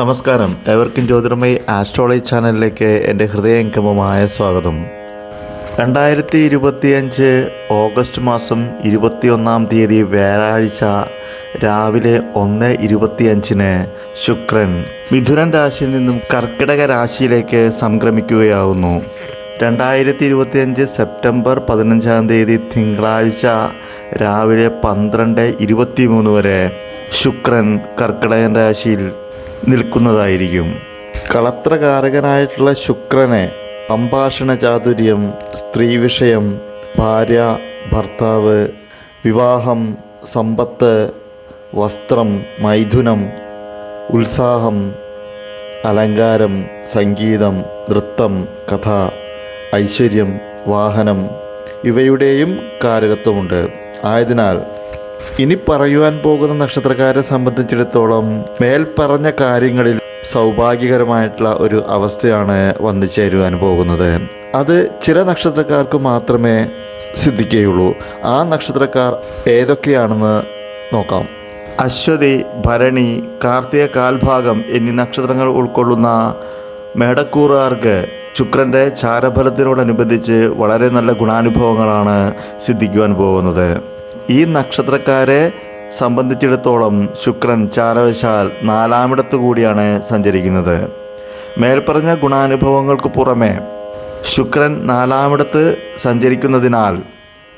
നമസ്കാരം. എവർക്കും ജ്യോതിർമയി ആസ്ട്രോളജി ചാനലിലേക്ക് എന്റെ ഹൃദയംഗമമായ സ്വാഗതം. രണ്ടായിരത്തി ഇരുപത്തിയഞ്ച് ഓഗസ്റ്റ് മാസം ഇരുപത്തിയൊന്നാം തീയതി വ്യാഴാഴ്ച രാവിലെ ഒന്ന് ഇരുപത്തിയഞ്ചിന് ശുക്രൻ മിഥുനൻ രാശിയിൽ നിന്നും കർക്കിടക രാശിയിലേക്ക് സംക്രമിക്കുകയാവുന്നു. രണ്ടായിരത്തി ഇരുപത്തിയഞ്ച് സെപ്റ്റംബർ പതിനഞ്ചാം തീയതി തിങ്കളാഴ്ച രാവിലെ പന്ത്രണ്ട് ഇരുപത്തിമൂന്ന് വരെ ശുക്രൻ കർക്കിടകൻ രാശിയിൽ നിൽക്കുന്നതായിരിക്കും. കളത്രകാരകനായിട്ടുള്ള ശുക്രനെ സംഭാഷണ ചാതുര്യം സ്ത്രീ വിഷയം ഭാര്യ ഭർത്താവ് വിവാഹം സമ്പത്ത് വസ്ത്രം മൈഥുനം ഉത്സാഹം അലങ്കാരം സംഗീതം നൃത്തം കഥ ഐശ്വര്യം വാഹനം ഇവയുടെയും കാരകത്വമുണ്ട്. ആയതിനാൽ ഇനി പറയുവാൻ പോകുന്ന നക്ഷത്രക്കാരെ സംബന്ധിച്ചിടത്തോളം മേൽപ്പറഞ്ഞ കാര്യങ്ങളിൽ സൗഭാഗ്യകരമായിട്ടുള്ള ഒരു അവസ്ഥയാണ് വന്നു ചേരുവാൻ പോകുന്നത്. അത് ചില നക്ഷത്രക്കാർക്ക് മാത്രമേ സിദ്ധിക്കുകയുള്ളൂ. ആ നക്ഷത്രക്കാർ ഏതൊക്കെയാണെന്ന് നോക്കാം. അശ്വതി ഭരണി കാർത്തിക കാൽഭാഗം എന്നീ നക്ഷത്രങ്ങൾ ഉൾക്കൊള്ളുന്ന മേടക്കൂറുകാർക്ക് ശുക്രന്റെ ചാരഫലത്തിനോടനുബന്ധിച്ച് വളരെ നല്ല ഗുണാനുഭവങ്ങളാണ് സിദ്ധിക്കുവാൻ പോകുന്നത്. ഈ നക്ഷത്രക്കാരെ സംബന്ധിച്ചിടത്തോളം ശുക്രൻ ചാരവശാൽ നാലാമിടത്തു കൂടിയാണ് സഞ്ചരിക്കുന്നത്. മേൽപ്പറഞ്ഞ ഗുണാനുഭവങ്ങൾക്ക് പുറമെ ശുക്രൻ നാലാമിടത്ത് സഞ്ചരിക്കുന്നതിനാൽ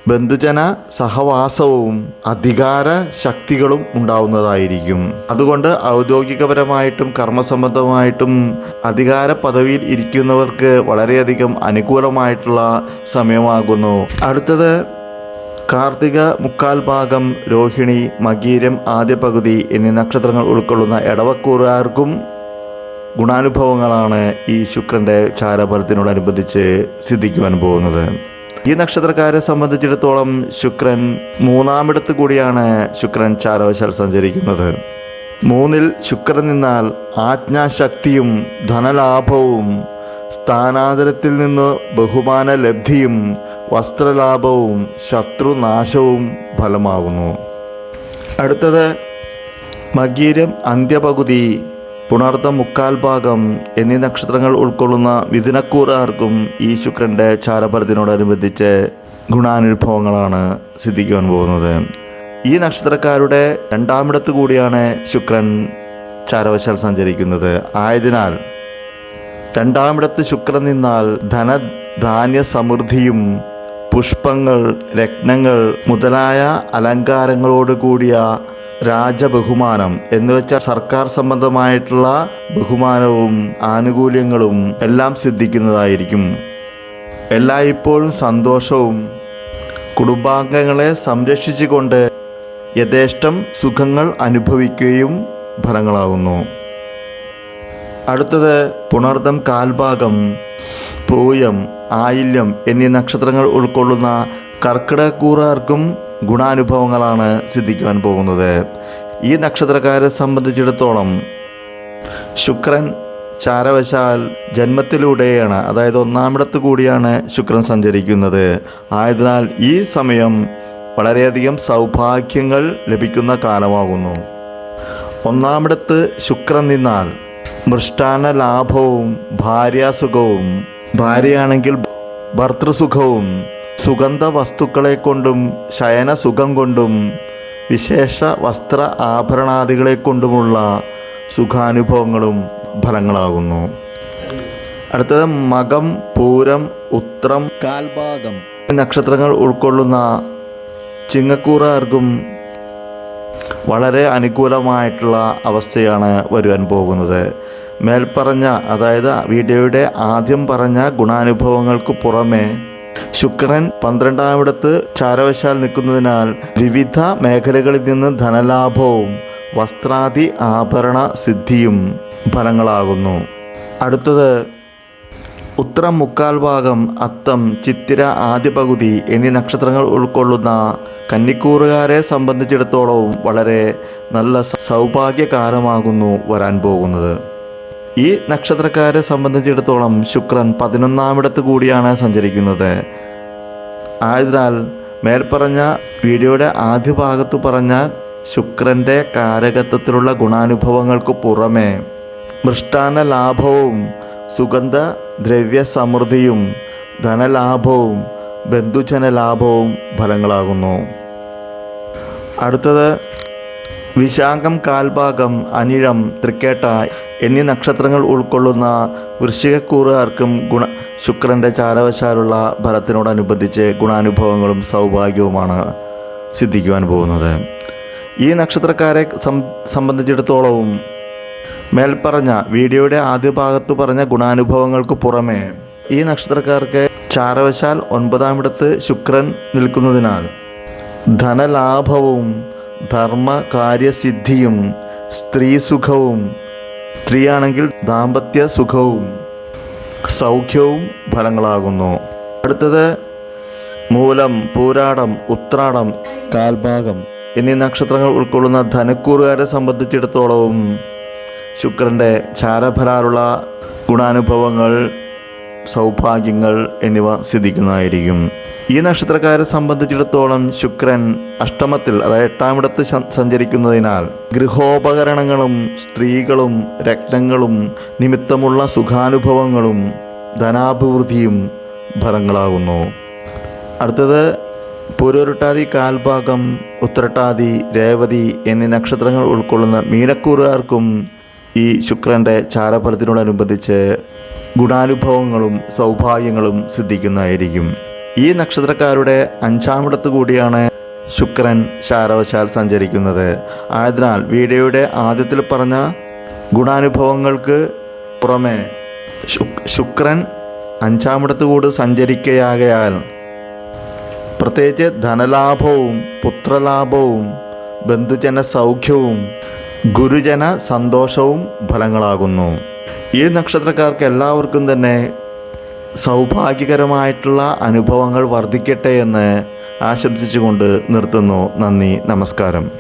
ബന്ധുജന സഹവാസവും അധികാര ശക്തികളും ഉണ്ടാവുന്നതായിരിക്കും. അതുകൊണ്ട് ഔദ്യോഗികപരമായിട്ടും കർമ്മസംബന്ധമായിട്ടും അധികാര പദവിയിൽ ഇരിക്കുന്നവർക്ക് വളരെയധികം അനുകൂലമായിട്ടുള്ള സമയമാകുന്നു. അടുത്തത് കാർത്തിക മുക്കാൽ ഭാഗം രോഹിണി മകീരം ആദ്യ പകുതി എന്നീ നക്ഷത്രങ്ങൾ ഉൾക്കൊള്ളുന്ന ഇടവക്കൂറുകാർക്കും ഗുണാനുഭവങ്ങളാണ് ഈ ശുക്രന്റെ ചാരഫലത്തിനോടനുബന്ധിച്ച് സിദ്ധിക്കുവാൻ പോകുന്നത്. ഈ നക്ഷത്രക്കാരെ സംബന്ധിച്ചിടത്തോളം ശുക്രൻ മൂന്നാമിടത്ത് കൂടിയാണ് ശുക്രൻ ചാരവശാൽ സഞ്ചരിക്കുന്നത്. മൂന്നിൽ ശുക്രൻ നിന്നാൽ ആജ്ഞാശക്തിയും ധനലാഭവും സ്ഥാനാന്തരത്തിൽ നിന്ന് ബഹുമാന ലബ്ധിയും വസ്ത്രലാഭവും ശത്രുനാശവും ഫലമാകുന്നു അടുത്തത് മകീരം അന്ത്യപകുതി പുണർത്ത മുക്കാൽ ഭാഗം എന്നീ നക്ഷത്രങ്ങൾ ഉൾക്കൊള്ളുന്ന മിഥുനക്കൂറുകാർക്കും ഈ ശുക്രന്റെ ചാരപരത്തിനോടനുബന്ധിച്ച് ഗുണാനുഭവങ്ങളാണ് സിദ്ധിക്കുവാൻ പോകുന്നത്. ഈ നക്ഷത്രക്കാരുടെ രണ്ടാമിടത്ത് കൂടിയാണ് ശുക്രൻ ചാരവശാൽ സഞ്ചരിക്കുന്നത്. ആയതിനാൽ രണ്ടാമിടത്ത് ശുക്രൻ നിന്നാൽ ധനധാന്യ സമൃദ്ധിയും പുഷ്പങ്ങൾ രത്നങ്ങൾ മുതലായ അലങ്കാരങ്ങളോട് കൂടിയ രാജബഹുമാനം എന്നുവെച്ചാൽ സർക്കാർ സംബന്ധമായിട്ടുള്ള ബഹുമാനവും ആനുകൂല്യങ്ങളും എല്ലാം സിദ്ധിക്കുന്നതായിരിക്കും. എല്ലായ്പ്പോഴും സന്തോഷവും കുടുംബാംഗങ്ങളെ സംരക്ഷിച്ചുകൊണ്ട് യഥേഷ്ടം സുഖങ്ങൾ അനുഭവിക്കുകയും ഫലങ്ങളാകുന്നു അടുത്തത് പുണർദം കാൽഭാഗം പൂയം ആയില്യം എന്നീ നക്ഷത്രങ്ങൾ ഉൾക്കൊള്ളുന്ന കർക്കിടകൂറുകാർക്കും ഗുണാനുഭവങ്ങളാണ് സിദ്ധിക്കുവാൻ പോകുന്നത്. ഈ നക്ഷത്രക്കാരെ സംബന്ധിച്ചിടത്തോളം ശുക്രൻ ചാരവശാൽ ജന്മത്തിലൂടെയാണ് അതായത് ഒന്നാമിടത്ത് കൂടിയാണ് ശുക്രൻ സഞ്ചരിക്കുന്നത്. ആയതിനാൽ ഈ സമയം വളരെയധികം സൗഭാഗ്യങ്ങൾ ലഭിക്കുന്ന കാലമാകുന്നു. ഒന്നാമിടത്ത് ശുക്രൻ നിന്നാൽ മൃഷ്ടാന ലാഭവും ഭാര്യാസുഖവും. ഭാര്യയാണെങ്കിൽ ഭർത്തൃസുഖവും സുഗന്ധ വസ്തുക്കളെ കൊണ്ടും ശയനസുഖം കൊണ്ടും വിശേഷ വസ്ത്ര ആഭരണാദികളെ കൊണ്ടുമുള്ള സുഖാനുഭവങ്ങളും ഫലങ്ങളാകുന്നു. അടുത്തത് മകം പൂരം ഉത്രം. കാൽഭാഗം. നക്ഷത്രങ്ങൾ ഉൾക്കൊള്ളുന്ന ചിങ്ങക്കൂറുകാർക്കും വളരെ അനുകൂലമായിട്ടുള്ള അവസ്ഥയാണ് വരുവാൻ പോകുന്നത്. മേൽപ്പറഞ്ഞ അതായത് വീഡിയോയുടെ ആദ്യം പറഞ്ഞ ഗുണാനുഭവങ്ങൾക്ക് പുറമെ ശുക്രൻ പന്ത്രണ്ടാമിടത്ത് ചാരവശാൽ നിൽക്കുന്നതിനാൽ വിവിധ മേഖലകളിൽ നിന്ന് ധനലാഭവും വസ്ത്രാദി ആഭരണ സിദ്ധിയും ഫലങ്ങളാകുന്നു. അടുത്തത് ഉത്തരം മുക്കാൽ ഭാഗം അത്തം ചിത്തിര ആദ്യ പകുതി എന്നീ നക്ഷത്രങ്ങൾ ഉൾക്കൊള്ളുന്ന കന്നിക്കൂറുകാരെ സംബന്ധിച്ചിടത്തോളവും വളരെ നല്ല സൗഭാഗ്യകാലമാകുന്നു വരാൻ പോകുന്നത്. ഈ നക്ഷത്രക്കാരെ സംബന്ധിച്ചിടത്തോളം ശുക്രൻ പതിനൊന്നാമിടത്ത് കൂടിയാണ് സഞ്ചരിക്കുന്നത്. ആയതിനാൽ മേൽപ്പറഞ്ഞ വീഡിയോയുടെ ആദ്യ ഭാഗത്ത് പറഞ്ഞ ശുക്രന്റെ കാരകത്വത്തിലുള്ള ഗുണാനുഭവങ്ങൾക്ക് പുറമെ മൃഷ്ടാന്ന ലാഭവും സുഗന്ധ ദ്രവ്യ സമൃദ്ധിയും ധനലാഭവും ബന്ധുജന ലാഭവും ഫലങ്ങളാകുന്നു. അടുത്തത് വിശാഖം കാൽഭാഗം അനിഴം തൃക്കേട്ട എന്നീ നക്ഷത്രങ്ങൾ ഉൾക്കൊള്ളുന്ന വൃശ്ചികക്കൂറുകാർക്കും ഗുണ ശുക്രന്റെ ചാരവശാലുള്ള ഫലത്തിനോടനുബന്ധിച്ച് ഗുണാനുഭവങ്ങളും സൗഭാഗ്യവുമാണ് സിദ്ധിക്കുവാൻ പോകുന്നത്. ഈ നക്ഷത്രക്കാരെ സംബന്ധിച്ചിടത്തോളവും മേൽപ്പറഞ്ഞ വീഡിയോയുടെ ആദ്യ ഭാഗത്ത് പറഞ്ഞ ഗുണാനുഭവങ്ങൾക്ക് പുറമേ ഈ നക്ഷത്രക്കാർക്ക് ചാരവശാൽ ഒൻപതാമിടത്ത് ശുക്രൻ നിൽക്കുന്നതിനാൽ ധനലാഭവും ധർമ്മകാര്യസിദ്ധിയും സ്ത്രീസുഖവും സ്ത്രീയാണെങ്കിൽ ദാമ്പത്യ സുഖവും സൗഖ്യവും ഫലങ്ങളാകുന്നു. അടുത്തത് മൂലം പൂരാടം ഉത്രാടം കാൽഭാഗം എന്നീ നക്ഷത്രങ്ങൾ ഉൾക്കൊള്ളുന്ന ധനക്കൂറുകാരെ സംബന്ധിച്ചിടത്തോളവും ശുക്രന്റെ ചാരഭരാറുള്ള ഗുണാനുഭവങ്ങൾ സൗഭാഗ്യങ്ങൾ എന്നിവ സിദ്ധിക്കുന്നതായിരിക്കും. ഈ നക്ഷത്രക്കാരെ സംബന്ധിച്ചിടത്തോളം ശുക്രൻ അഷ്ടമത്തിൽ അതായത് എട്ടാമിടത്ത് സഞ്ചരിക്കുന്നതിനാൽ ഗൃഹോപകരണങ്ങളും സ്ത്രീകളും രക്തങ്ങളും നിമിത്തമുള്ള സുഖാനുഭവങ്ങളും ധനാഭിവൃദ്ധിയും ഫലങ്ങളാകുന്നു. അടുത്തത് പൂരോരുട്ടാതി കാൽഭാഗം ഉത്രട്ടാതി രേവതി എന്നീ നക്ഷത്രങ്ങൾ ഉൾക്കൊള്ളുന്ന മീനക്കൂറുകാർക്കും ഈ ശുക്രന്റെ ചാരഫലത്തിനോടനുബന്ധിച്ച് ഗുണാനുഭവങ്ങളും സൗഭാഗ്യങ്ങളും സിദ്ധിക്കുന്നതായിരിക്കും. ഈ നക്ഷത്രക്കാരുടെ അഞ്ചാമിടത്ത് കൂടിയാണ് ശുക്രൻ ശാരവശാൽ സഞ്ചരിക്കുന്നത്. ആയതിനാൽ വീഡിയോയുടെ ആദ്യത്തിൽ പറഞ്ഞ ഗുണാനുഭവങ്ങൾക്ക് പുറമെ ശുക്- ശുക്രൻ അഞ്ചാമിടത്ത് കൂടി സഞ്ചരിക്കുകയാകയാൽ പ്രത്യേകിച്ച് ധനലാഭവും പുത്രലാഭവും ബന്ധുജന സൗഖ്യവും ഗുരുജന സന്തോഷവും ഫലങ്ങളാകുന്നു. ഈ നക്ഷത്രക്കാർക്ക് എല്ലാവർക്കും തന്നെ സൗഭാഗ്യകരമായിട്ടുള്ള അനുഭവങ്ങൾ വർദ്ധിക്കട്ടെ എന്ന് ആശംസിച്ചുകൊണ്ട് നിർത്തുന്നു. നന്ദി നമസ്കാരം.